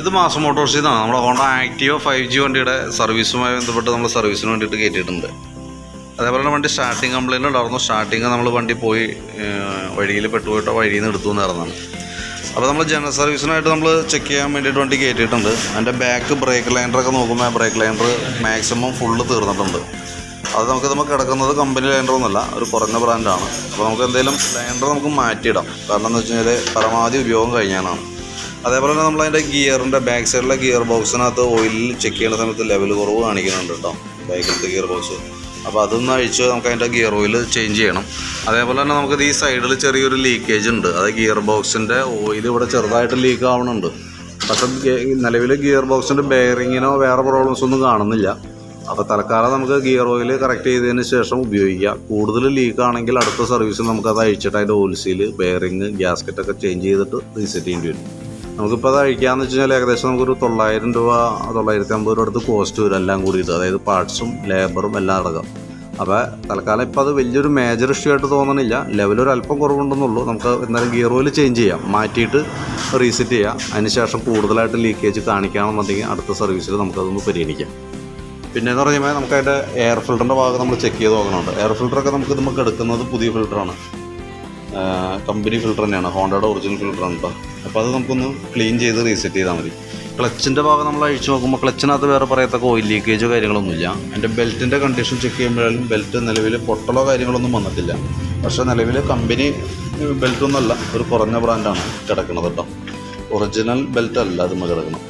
ഇത് മാസം മോട്ടോഴ്സിൽ നിന്നാണ് നമ്മുടെ ഹോണ്ട ആക്റ്റീവ ഫൈവ് ജി വണ്ടിയുടെ സർവീസുമായി ബന്ധപ്പെട്ട് നമ്മൾ സർവീസിന് വേണ്ടിയിട്ട് കയറ്റിയിട്ടുണ്ട് അതേപോലെ തന്നെ വണ്ടി സ്റ്റാർട്ടിങ് കംപ്ലൈന്റ് ഉണ്ടായിരുന്നു. സ്റ്റാർട്ടിങ് നമ്മൾ വണ്ടി പോയി വഴിയിൽ പെട്ടുപോയിട്ട് വഴിയിൽ നിന്ന് എടുത്തു എന്നായിരുന്നാണ് അപ്പോൾ നമ്മൾ ജനറൽ സർവീസിനായിട്ട് നമ്മൾ ചെക്ക് ചെയ്യാൻ വേണ്ടിയിട്ട് വണ്ടി കയറ്റിയിട്ടുണ്ട് അതിന്റെ ബാക്ക് ബ്രേക്ക് ലൈൻഡറൊക്കെ നോക്കുമ്പോൾ ബ്രേക്ക് ലൈൻഡർ മാക്സിമം ഫുള്ള് തീർന്നിട്ടുണ്ട്. അത് നമുക്ക് നമുക്ക് കിടക്കുന്നത് കമ്പനി ലൈനറൊന്നുമല്ല ഒരു കുറഞ്ഞ ബ്രാൻഡാണ്. അപ്പോൾ നമുക്ക് എന്തെങ്കിലും ലൈൻഡർ നമുക്ക് മാറ്റിയിടാം. കാരണം എന്ന് വെച്ച് കഴിഞ്ഞാൽ പരമാവധി ഉപയോഗം കഴിഞ്ഞാലാണ് അതേപോലെ തന്നെ നമ്മൾ അതിന്റെ ഗിയറിന്റെ ബാക്ക് സൈഡിലെ ഗിയർ ബോക്സിനകത്ത് ഓയിലിൽ ചെക്ക് ചെയ്യുന്ന സമയത്ത് ലെവൽ കുറവ് കാണിക്കുന്നുണ്ട് കേട്ടോ ബൈക്കിലത്തെ ഗിയർ ബോക്സ് അപ്പോൾ അതൊന്ന് അഴിച്ച് നമുക്ക് അതിന്റെ ഗിയർ ഓയിൽ ചേഞ്ച് ചെയ്യണം. അതേപോലെ തന്നെ നമുക്കിത് ഈ സൈഡിൽ ചെറിയൊരു ലീക്കേജ് ഉണ്ട്. അത് ഗിയർ ബോക്സിന്റെ ഓയിൽ ഇവിടെ ചെറുതായിട്ട് ലീക്ക് ആവുന്നുണ്ട് പക്ഷേ നിലവിൽ ഗിയർ ബോക്സിന്റെ ബെയറിങ്ങിനോ വേറെ പ്രോബ്ലംസ് ഒന്നും കാണുന്നില്ല. അപ്പോൾ തൽക്കാലം നമുക്ക് ഗിയർ ഓയിൽ കറക്റ്റ് ചെയ്തതിന് ശേഷം ഉപയോഗിക്കാം. കൂടുതൽ ലീക്ക് ആണെങ്കിൽ അടുത്ത സർവീസിൽ നമുക്കത് അഴിച്ചിട്ട് അതിന്റെ ഓയിൽ സീൽ ബെയറിങ് ഗ്യാസ്കറ്റൊക്കെ ചേഞ്ച് ചെയ്തിട്ട് റീസെറ്റ് ചെയ്യേണ്ടി വരും. നമുക്കിപ്പോൾ അത് അഴിക്കാന്ന് വെച്ച് കഴിഞ്ഞാൽ ഏകദേശം നമുക്കൊരു തൊള്ളായിരം രൂപ തൊള്ളായിരത്തി അമ്പത് രൂപ അടുത്ത് കോസ്റ്റ് വരും എല്ലാം കൂടിയിട്ട്. അതായത് പാർട്സും ലേബറും എല്ലാം അടക്കം. അപ്പോൾ തൽക്കാലം ഇപ്പോൾ അത് വലിയൊരു മേജർ ഇഷ്യൂ ആയിട്ട് തോന്നണില്ല. ലെവലൊരു അല്പം കുറവുണ്ടെന്നുള്ളൂ. നമുക്ക് എന്തായാലും ഗിയർ ഓയിൽ ചേഞ്ച് ചെയ്യാം. മാറ്റിയിട്ട് റീസെറ്റ് ചെയ്യാം. അതിനുശേഷം കൂടുതലായിട്ട് ലീക്കേജ് കാണിക്കുകയാണെന്നുണ്ടെങ്കിൽ അടുത്ത സർവീസിൽ നമുക്കതൊന്ന് പരിഗണിക്കാം. പിന്നെ എന്ന് പറഞ്ഞാൽ നമുക്ക് അതിന്റെ എയർ ഫിൽറ്ററിന്റെ ഭാഗം നമ്മൾ ചെക്ക് ചെയ്ത് നോക്കണമുണ്ട് എയർ ഫിൽറ്ററൊക്കെ നമുക്ക് നമുക്ക് എടുക്കുന്നത് പുതിയ ഫിൽറ്ററാണ് കമ്പനി ഫിൽറ്റർ തന്നെയാണ്. ഹോണ്ടയുടെ ഒറിജിനൽ ഫിൽറ്ററാണ് കേട്ടോ അപ്പോൾ അത് നമുക്കൊന്ന് ക്ലീൻ ചെയ്ത് റീസെറ്റ് ചെയ്താൽ മതി. ക്ലച്ചിന്റെ ഭാഗം നമ്മൾ അഴിച്ചു നോക്കുമ്പോൾ ക്ലച്ചിനകത്ത് വേറെ പറയത്തക്ക ഓയിൽ ലീക്കേജോ കാര്യങ്ങളൊന്നുമില്ല. എന്റെ ബെൽറ്റിന്റെ കണ്ടീഷൻ ചെക്ക് ചെയ്യുമ്പോഴാലും ബെൽറ്റ് നിലവിൽ പൊട്ടലോ കാര്യങ്ങളൊന്നും വന്നിട്ടില്ല. പക്ഷേ നിലവിൽ കമ്പനി ബെൽറ്റൊന്നുമല്ല ഒരു കുറഞ്ഞ ബ്രാൻഡാണ് കിടക്കുന്നത് കേട്ടോ ഒറിജിനൽ ബെൽറ്റ് അല്ല അത് കിടക്കണം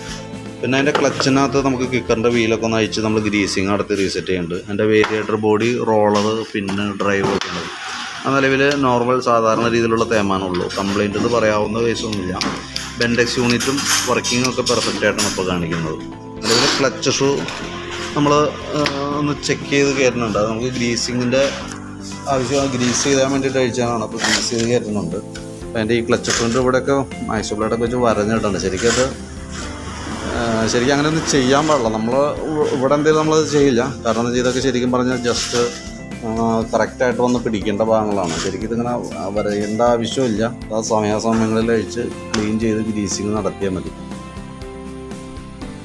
പിന്നെ അതിന്റെ ക്ലച്ചിനകത്ത് നമുക്ക് കിക്കറിന്റെ വീലൊക്കെ ഒന്ന് അയച്ച് നമ്മൾ ഗ്രീസിങ് നടത്തി റീസെറ്റ് ചെയ്യുന്നുണ്ട് എന്റെ വേരിയേറ്റർ ബോഡി റോളർ പിന്നെ ഡ്രൈവ് ഒക്കെ ഉണ്ട് ആ നിലവിൽ നോർമൽ സാധാരണ രീതിയിലുള്ള തേമാനുള്ളൂ. കംപ്ലൈന്റ് എന്ന് പറയാവുന്ന കേസൊന്നുമില്ല. ബെൻഡെക്സ് യൂണിറ്റും വർക്കിങ്ങും ഒക്കെ പെർഫെക്റ്റ് ആയിട്ടാണ് ഇപ്പോൾ കാണിക്കുന്നത്. നിലവിൽ ക്ലച്ച് ഷൂ നമ്മൾ ഒന്ന് ചെക്ക് ചെയ്ത് കയറുന്നുണ്ട് അത് നമുക്ക് ഗ്രീസിങ്ങിന്റെ ആവശ്യം ഗ്രീസ് ചെയ്യാൻ വേണ്ടിയിട്ട് അഴിച്ചാണ്. അപ്പോൾ ഗ്രീസ് ചെയ്ത് കയറുന്നുണ്ട് അതിന്റെ ഈ ക്ലച്ച് ഷൂന്റെ ഇവിടെയൊക്കെ മൈസൂരിലൊക്കെ വെച്ച് വരഞ്ഞിട്ടുണ്ട് ശരിക്കും അത് ശരിക്കും അങ്ങനെ ഒന്നും ചെയ്യാൻ പാടില്ല. നമ്മൾ ഇവിടെ എന്തെങ്കിലും നമ്മളത് ചെയ്യില്ല. കാരണം ഇതൊക്കെ ശരിക്കും പറഞ്ഞാൽ ജസ്റ്റ് കറക്റ്റായിട്ട് വന്ന് പിടിക്കേണ്ട ഭാഗങ്ങളാണ്. ശരിക്കും ഇതിങ്ങനെ വരയേണ്ട ആവശ്യമില്ല. ആ സമയാസമയങ്ങളിൽ അഴിച്ച് ക്ലീൻ ചെയ്ത് ഗ്രീസിങ് നടത്തിയാൽ മതി.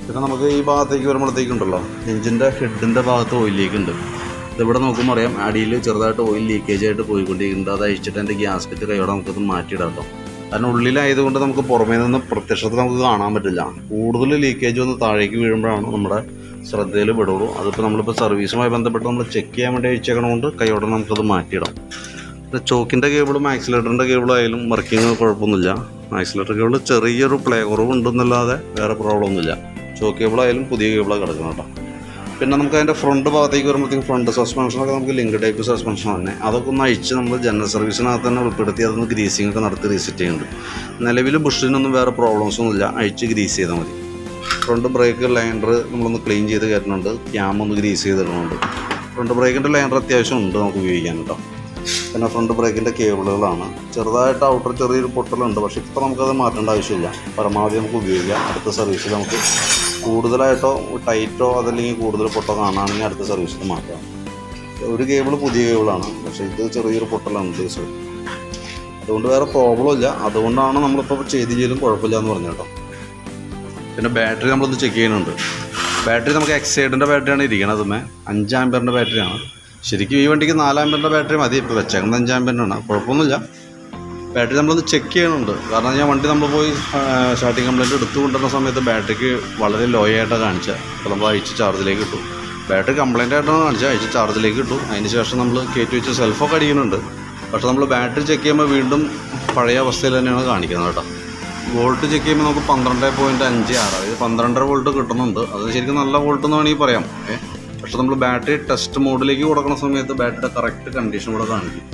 പിന്നെ നമുക്ക് ഈ ഭാഗത്തേക്ക് വരുമ്പോഴത്തേക്കുണ്ടല്ലോ എഞ്ചിന്റെ ഹെഡിന്റെ ഭാഗത്ത് ഓയിൽ ലീക്ക് ഉണ്ട്. ഇതിവിടെ നോക്കുമ്പോൾ അറിയാം അടിയിൽ ചെറുതായിട്ട് ഓയിൽ ലീക്കേജ് ആയിട്ട് പോയിക്കൊണ്ടിരിക്കുന്നുണ്ട്. അത് അഴിച്ചിട്ട് എന്റെ ഗ്യാസ്കറ്റ് കൈയോടെ നമുക്കത് മാറ്റിയിടാം കേട്ടോ. കാരണം ഉള്ളിലായതുകൊണ്ട് നമുക്ക് പുറമേ നിന്ന് പ്രത്യക്ഷത്തിൽ നമുക്ക് കാണാൻ പറ്റില്ല. കൂടുതൽ ലീക്കേജ് വന്ന് താഴേക്ക് വീഴുമ്പോഴാണ് നമ്മുടെ ശ്രദ്ധയിൽ പെടുള്ളൂ. അതിപ്പോൾ നമ്മളിപ്പോൾ സർവീസുമായി ബന്ധപ്പെട്ട് നമ്മൾ ചെക്ക് ചെയ്യാൻ വേണ്ടി അയച്ചേക്കണമുണ്ട് കൈയോടെ നമുക്കത് മാറ്റിയിടാം. ചോക്കിന്റെ കേബിളും ആക്സിലേറ്ററിന്റെ കേബിളും ആയാലും വർക്കിംഗ് കുഴപ്പമൊന്നുമില്ല. ആക്സിലേറ്റർ കേബിൾ ചെറിയൊരു പ്ലേ കുറവുണ്ടെന്നല്ലാതെ വേറെ പ്രോബ്ലം ഒന്നുമില്ല ചോക്ക് കേബിളായാലും പുതിയ കേബിളാണ് കിടക്കുന്നത് കേട്ടോ. പിന്നെ നമുക്ക് അതിന്റെ ഫ്രണ്ട് ഭാഗത്തേക്ക് വരുമ്പോഴത്തേക്കും ഫ്രണ്ട് സസ്പെൻഷനൊക്കെ നമുക്ക് ലിങ്ക് ടൈപ്പ് സസ്പെൻഷൻ തന്നെ. അതൊക്കെ ഒന്ന് അഴിച്ച് നമ്മൾ ജനറൽ സർവീസിനകത്ത് തന്നെ ഉൾപ്പെടുത്തി അതൊന്ന് ഗ്രീസിംഗ് ഒക്കെ നടത്തി റീസെറ്റ് ചെയ്യുന്നുണ്ട്. നിലവിൽ ബുഷിനൊന്നും വേറെ പ്രോബ്ലംസ് ഒന്നുമില്ല. അഴിച്ച് ഗ്രീസ് ചെയ്താൽ മതി. ഫ്രണ്ട് ബ്രേക്ക് ലൈനർ നമ്മളൊന്ന് ക്ലീൻ ചെയ്ത് കയറ്റുന്നുണ്ട്. ക്യാം ഒന്ന് ഗ്രീസ് ചെയ്തിടുന്നുണ്ട്. ഫ്രണ്ട് ബ്രേക്കിന്റെ ലൈനർ അത്യാവശ്യം ഉണ്ട് നമുക്ക് ഉപയോഗിക്കാൻ കേട്ടോ. പിന്നെ ഫ്രണ്ട് ബ്രേക്കിന്റെ കേബിളുകളാണ്. ചെറുതായിട്ട് ഔട്ടർ ചെറിയൊരു പൊട്ടലുണ്ട് പക്ഷേ ഇപ്പോൾ നമുക്കത് മാറ്റേണ്ട ആവശ്യമില്ല. പരമാവധി നമുക്ക് ഉപയോഗിക്കാം. അടുത്ത സർവീസിൽ നമുക്ക് കൂടുതലായിട്ടോ ടൈറ്റോ അതല്ലെങ്കിൽ കൂടുതൽ പൊട്ടോ കാണുകയാണെങ്കിൽ അടുത്ത സർവീസിൽ മാറ്റാം. ഒരു കേബിൾ പുതിയ കേബിളാണ് പക്ഷേ ഇത് ചെറിയൊരു പൊട്ടലാണ് അതുകൊണ്ട് വേറെ പ്രോബ്ലം ഇല്ല. അതുകൊണ്ടാണ് നമ്മളിപ്പോൾ ചെയ്തു ചെയ്യലും കുഴപ്പമില്ല എന്ന് പറഞ്ഞു കേട്ടോ. പിന്നെ ബാറ്ററി നമ്മളൊന്ന് ചെക്ക് ചെയ്യുന്നുണ്ട്. ബാറ്ററി നമുക്ക് എക്സൈഡിന്റെ ബാറ്ററിയാണ് ഇരിക്കുന്നത് മേ അഞ്ച് ആമ്പറിന്റെ ബാറ്ററിയാണ് ശരിക്കും ഈ വണ്ടിക്ക് നാല് ആമ്പറിന്റെ ബാറ്ററി മതി ഇപ്പോൾ വെച്ചേക്കുന്നത് അഞ്ച് ആമ്പറിനാണ് കുഴപ്പമൊന്നുമില്ല. ബാറ്ററി നമ്മളൊന്ന് ചെക്ക് ചെയ്യുന്നുണ്ട്. കാരണം ഞാൻ വണ്ടി നമ്മൾ പോയി സ്റ്റാർട്ടിങ് കംപ്ലൈന്റ് എടുത്തു കൊണ്ടുവരുന്ന സമയത്ത് ബാറ്ററിക്ക് വളരെ ലോ ആയിട്ടാണ് കാണിച്ചത് അപ്പോൾ നമ്മൾ അഴിച്ച് ചാർജിലേക്ക് ഇട്ടു. ബാറ്ററി കംപ്ലൈന്റ് ആയിട്ടാണ് കാണിച്ചത് അഴിച്ച് ചാർജിലേക്ക് ഇട്ടു. അതിന് ശേഷം നമ്മൾ കയറ്റി വെച്ച് സെൽഫൊക്കെ അടിക്കുന്നുണ്ട്. പക്ഷേ നമ്മൾ ബാറ്ററി ചെക്ക് ചെയ്യുമ്പോൾ വീണ്ടും പഴയ അവസ്ഥയിൽ തന്നെയാണ് കാണിക്കുന്നത് കേട്ടോ. വോൾട്ട് ചെക്ക് ചെയ്യുമ്പോൾ നമുക്ക് പന്ത്രണ്ട് പോയിന്റ് അഞ്ച് ആറ്. അതായത് പന്ത്രണ്ടര വോൾട്ട് കിട്ടുന്നുണ്ട്. അത് ശരിക്കും നല്ല വോൾട്ട് എന്ന് വേണമെങ്കിൽ പറയാം. പക്ഷെ നമ്മൾ ബാറ്ററി ടെസ്റ്റ് മോഡിലേക്ക് കൊടുക്കുന്ന സമയത്ത് ബാറ്ററിയുടെ കറക്റ്റ് കണ്ടീഷൻ കൂടെ കാണിക്കും.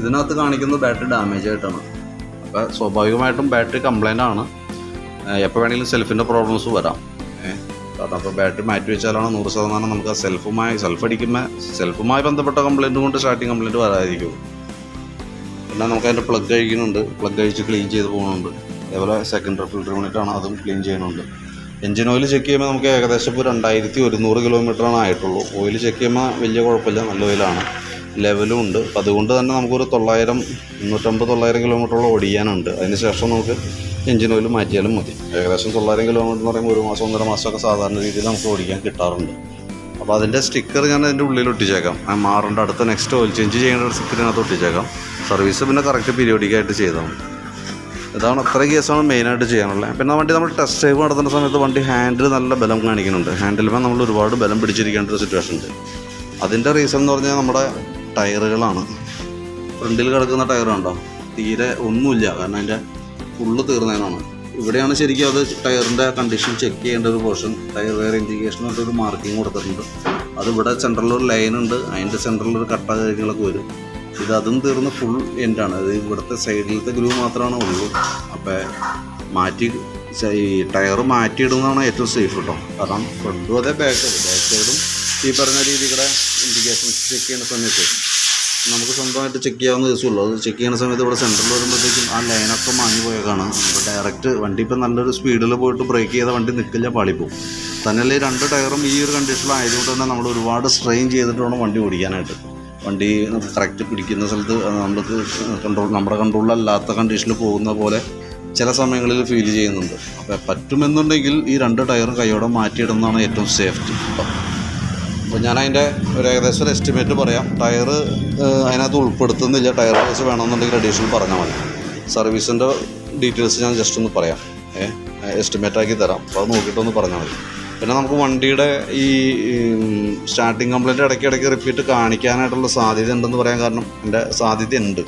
ഇതിനകത്ത് കാണിക്കുന്നത് ബാറ്ററി ഡാമേജ് ആയിട്ടാണ്. അപ്പോൾ സ്വാഭാവികമായിട്ടും ബാറ്ററി കംപ്ലൈന്റ് ആണ്. എപ്പോൾ വേണമെങ്കിലും സെൽഫിന്റെ പ്രോബ്ലംസ് വരാം. കാരണം അപ്പോൾ ബാറ്ററി മാറ്റി വെച്ചാലാണ് നൂറ് ശതമാനം നമുക്ക് സെൽഫുമായി സെൽഫ് അടിക്കുമ്പോൾ സെൽഫുമായി ബന്ധപ്പെട്ട കംപ്ലൈന്റ് കൊണ്ട് സ്റ്റാർട്ടിങ് കംപ്ലൈന്റ് വരാതിരിക്കും പിന്നെ നമുക്ക് അതിന്റെ പ്ലഗ് കഴിക്കുന്നുണ്ട്. പ്ലഗ് കഴിച്ച് ക്ലീൻ ചെയ്ത് പോകുന്നുണ്ട് അതേപോലെ സെക്കൻഡറി ഫിൽറ്റർ യൂണിറ്റാണ് അതും ക്ലീൻ ചെയ്യുന്നുണ്ട് എഞ്ചിൻ ഓയിൽ ചെക്ക് ചെയ്യുമ്പോൾ നമുക്ക് ഏകദേശം ഇപ്പോൾ രണ്ടായിരത്തി ഒരുന്നൂറ് കിലോമീറ്ററാണ് ആയിട്ടുള്ളൂ. ഓയിൽ ചെക്ക് ചെയ്യുമ്പോൾ വലിയ കുഴപ്പമില്ല നല്ല ഓയിലാണ് ലെവലും ഉണ്ട്. അപ്പോൾ അതുകൊണ്ട് തന്നെ നമുക്കൊരു തൊള്ളായിരം മുന്നൂറ്റമ്പത് തൊള്ളായിരം കിലോമീറ്ററോളം ഓടിക്കാനുണ്ട് അതിന് ശേഷം നമുക്ക് എഞ്ചിൻ ഓയിൽ മാറ്റിയാലും മതി. ഏകദേശം തൊള്ളായിരം കിലോമീറ്റർ എന്ന് പറയുമ്പോൾ ഒരു മാസം ഒന്നര മാസമൊക്കെ സാധാരണ രീതിയിൽ നമുക്ക് ഓടിക്കാൻ കിട്ടാറുണ്ട്. അപ്പോൾ അതിന്റെ സ്റ്റിക്കർ ഞാൻ അതിന്റെ ഉള്ളിൽ ഒട്ടിച്ചേക്കാം. മാറേണ്ട അടുത്ത നെക്സ്റ്റ് ഓയിൽ ചേഞ്ച് ചെയ്യേണ്ട ഒരു സ്റ്റിക്കറിനകത്ത് ഒട്ടിച്ചേക്കാം. സർവീസ് പിന്നെ കറക്റ്റ് പീരിയോഡിക്കായിട്ട് ചെയ്താൽ മതി. ഇതാണ് അത്ര കേസാണ് മെയിനായിട്ട് ചെയ്യാനുള്ളത്. പിന്നെ വണ്ടി നമ്മൾ ടെസ്റ്റ് ഡ്രൈവ് നടത്തുന്ന സമയത്ത് വണ്ടി ഹാൻഡിൽ നല്ല ബലം കാണിക്കുന്നുണ്ട്. ഹാൻഡിലുമ്പോൾ നമ്മൾ ഒരുപാട് ബലം പിടിച്ചിരിക്കേണ്ട ഒരു സിറ്റുവേഷൻ ഉണ്ട്. അതിന്റെ റീസൺ എന്ന് പറഞ്ഞാൽ നമ്മുടെ ടയറുകളാണ്. ഫ്രണ്ടിൽ കിടക്കുന്ന ടയർ കണ്ടോ? തീരെ ഒന്നുമില്ല. കാരണം അതിന്റെ ഫുള്ള് തീർന്നതിനാണ്. ഇവിടെയാണ് ശരിക്കും അത് ടയറിന്റെ കണ്ടീഷൻ ചെക്ക് ചെയ്യേണ്ട ഒരു പോർഷൻ ടയർ വെയർ ഇൻഡിക്കേഷൻ പറഞ്ഞിട്ടൊരു ഒരു മാർക്കിംഗ് കൊടുത്തിട്ടുണ്ട്. അത് ഇവിടെ സെൻട്രലിൽ ഒരു ലൈൻ ഉണ്ട്. അതിന്റെ സെൻട്രലിൽ ഒരു കട്ട കാര്യങ്ങളൊക്കെ വരും. ഇത് അതും തീർന്ന് ഫുൾ എൻഡാണ് അത് ഇവിടുത്തെ സൈഡിലത്തെ ഗ്രൂ മാത്രമാണ് ഉള്ളൂ. അപ്പോൾ മാറ്റി ഈ ടയർ മാറ്റിയിടുന്നതാണ് ഏറ്റവും സേഫ് കേട്ടോ കാരണം ഫ്രണ്ടും അതെ ബാക്ക് ബാക്ക് സൈഡും ഈ പറഞ്ഞ രീതിയുടെ ഇൻഡിക്കേഷൻസ് ചെക്ക് ചെയ്യുന്ന സമയത്ത് നമുക്ക് സ്വന്തമായിട്ട് ചെക്ക് ചെയ്യാവുന്ന ദിവസമുള്ളൂ അത് ചെക്ക് ചെയ്യുന്ന സമയത്ത് ഇവിടെ സെന്ററിൽ വരുമ്പോഴത്തേക്കും ആ ലൈനൊക്കെ മാഞ്ഞു പോയേക്കാണ് ഇപ്പോൾ ഡയറക്റ്റ് വണ്ടി ഇപ്പം നല്ലൊരു സ്പീഡിൽ പോയിട്ട് ബ്രേക്ക് ചെയ്ത വണ്ടി നിൽക്കില്ല പാളിപ്പോവും. തന്നെയല്ലേ രണ്ട് ടയറും ഈ ഒരു കണ്ടീഷനിലായതുകൊണ്ട് തന്നെ നമ്മൾ ഒരുപാട് സ്ട്രെയിൻ ചെയ്തിട്ട് വേണം വണ്ടി ഓടിക്കാനായിട്ട്. വണ്ടി കറക്റ്റ് പിടിക്കുന്ന സ്ഥലത്ത് നമുക്ക് കൺട്രോൾ നമ്മുടെ കൺട്രോളിലല്ലാത്ത കണ്ടീഷനിൽ പോകുന്ന പോലെ ചില സമയങ്ങളിൽ ഫീൽ ചെയ്യുന്നുണ്ട്. അപ്പോൾ പറ്റുമെന്നുണ്ടെങ്കിൽ ഈ രണ്ട് ടയറും കൈയോടെ മാറ്റിയിടുന്നതാണ് ഏറ്റവും സേഫ്റ്റി അപ്പോൾ ഞാൻ അതിന്റെ ഒരു ഏകദേശം ഒരു എസ്റ്റിമേറ്റ് പറയാം. ടയർ അതിനകത്ത് ഉൾപ്പെടുത്തുന്നില്ല. ടയർ വെച്ച് വേണമെന്നുണ്ടെങ്കിൽ അഡീഷണൽ പറഞ്ഞാൽ മതി. സർവീസിന്റെ ഡീറ്റെയിൽസ് ഞാൻ ജസ്റ്റ് ഒന്ന് പറയാം. ഏ എസ്റ്റിമേറ്റ് ആക്കി തരാം. അപ്പോൾ അത് നോക്കിയിട്ടൊന്ന് പറഞ്ഞാൽ മതി. പിന്നെ നമുക്ക് വണ്ടിയുടെ ഈ സ്റ്റാർട്ടിങ് കംപ്ലൈന്റ് ഇടയ്ക്ക് ഇടയ്ക്ക് റിപ്പീറ്റ് കാണിക്കാനായിട്ടുള്ള സാധ്യത ഉണ്ടെന്ന് പറയാൻ കാരണം എന്റെ സാധ്യത ഉണ്ട്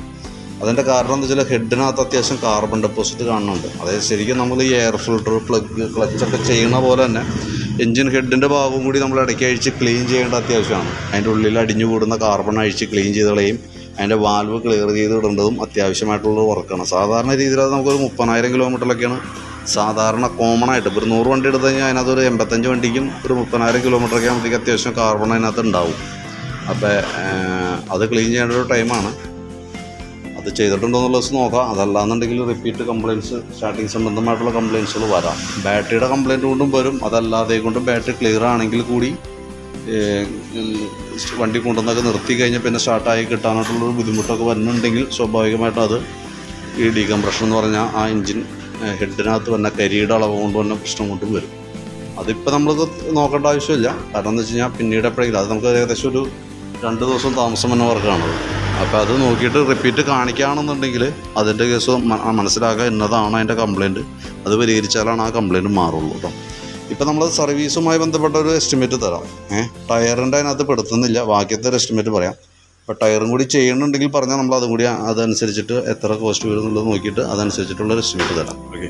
അതിന്റെ കാരണം എന്താ വെച്ചാൽ ഹെഡിനകത്ത് അത്യാവശ്യം കാർബൺ ഡെപ്പോസിറ്റ് കാണുന്നുണ്ട്. അതായത് ശരിക്കും നമ്മൾ ഈ എയർ ഫിൽട്ടർ പ്ലഗ് ക്ലച്ചൊക്കെ ചെയ്യുന്ന പോലെ തന്നെ എഞ്ചിൻ ഹെഡിന്റെ ഭാഗവും കൂടി നമ്മൾ ഇടയ്ക്ക് അഴിച്ച് ക്ലീൻ ചെയ്യേണ്ട അത്യാവശ്യമാണ്. അതിന്റെ ഉള്ളിൽ അടിഞ്ഞു കൂടുന്ന കാർബൺ അഴിച്ച് ക്ലീൻ ചെയ്ത് കളയും. അതിന്റെ വാൽവ് ക്ലിയർ ചെയ്ത് ഇടേണ്ടതും അത്യാവശ്യമായിട്ടുള്ള വർക്കാണ് സാധാരണ രീതിയിൽ അത് നമുക്കൊരു മുപ്പതിനായിരം കിലോമീറ്ററിലൊക്കെയാണ് സാധാരണ കോമൺ ആയിട്ട്. ഇപ്പോൾ ഒരു നൂറ് വണ്ടി എടുത്തു കഴിഞ്ഞാൽ അതിനകത്ത് ഒരു എൺപത്തഞ്ച് വണ്ടിക്കും ഒരു മുപ്പതിനായിരം കിലോമീറ്ററൊക്കെ ആകുമ്പോഴത്തേക്ക് അത്യാവശ്യം കാർബൺ അതിനകത്ത് ഉണ്ടാവും. അപ്പോൾ അത് ക്ലീൻ ചെയ്യേണ്ട ഒരു ടൈമാണ് അത് ചെയ്തിട്ടുണ്ടോ എന്നുള്ള ദിവസം നോക്കാം. അതല്ലാന്നുണ്ടെങ്കിൽ റിപ്പീറ്റ് കംപ്ലയിൻസ് സ്റ്റാർട്ടിങ് സംബന്ധമായിട്ടുള്ള കംപ്ലയിൻസുകൾ വരാം. ബാറ്ററിയുടെ കംപ്ലയിന്റ് കൊണ്ടും വരും. അതല്ലാതെ കൊണ്ടും ബാറ്ററി ക്ലിയർ ആണെങ്കിൽ കൂടി വണ്ടി കൊണ്ടുവന്നൊക്കെ നിർത്തി കഴിഞ്ഞാൽ പിന്നെ സ്റ്റാർട്ടായി കിട്ടാനായിട്ടുള്ളൊരു ബുദ്ധിമുട്ടൊക്കെ വരുന്നുണ്ടെങ്കിൽ സ്വാഭാവികമായിട്ടും അത് ഈ ഡീകംപ്രഷൻ എന്ന് പറഞ്ഞാൽ ആ എഞ്ചിൻ ഹെഡിനകത്ത് വന്ന കരിയുടെ അളവ് കൊണ്ട് വന്ന പ്രശ്നം കൊണ്ടും വരും. അതിപ്പോൾ നമ്മൾ നോക്കേണ്ട ആവശ്യമില്ല. കാരണം എന്ന് വെച്ച് കഴിഞ്ഞാൽ പിന്നീട് എപ്പോഴെങ്കിലും അത് നമുക്ക് ഏകദേശം ഒരു രണ്ട് ദിവസം താമസം വന്ന വർക്കാണത് അപ്പോൾ അത് നോക്കിയിട്ട് റിപ്പീറ്റ് കാണിക്കുകയാണെന്നുണ്ടെങ്കിൽ അതിന്റെ കേസ് മനസ്സിലാക്കുക എന്നതാണ് അതിന്റെ കംപ്ലയിന്റ് അത് പരിഹരിച്ചാലാണ് ആ കംപ്ലയിന്റ് മാറുള്ളൂ കേട്ടോ ഇപ്പം നമ്മൾ സർവീസുമായി ബന്ധപ്പെട്ട ഒരു എസ്റ്റിമേറ്റ് തരാം. ഏഹ് ടയറിന്റെ അതിനകത്ത് പെടുത്തുന്നില്ല. ബാക്കിയത്തെ ഒരു എസ്റ്റിമേറ്റ് പറയാം. അപ്പോൾ ടയറും കൂടി ചെയ്യണമെന്നുണ്ടെങ്കിൽ പറഞ്ഞാൽ നമ്മൾ അതും കൂടി അതനുസരിച്ചിട്ട് എത്ര കോസ്റ്റ് വരും എന്നുള്ളത് നോക്കിയിട്ട് അതനുസരിച്ചിട്ടുള്ള ഒരു എസ്റ്റിമേറ്റ് തരാം. ഓക്കെ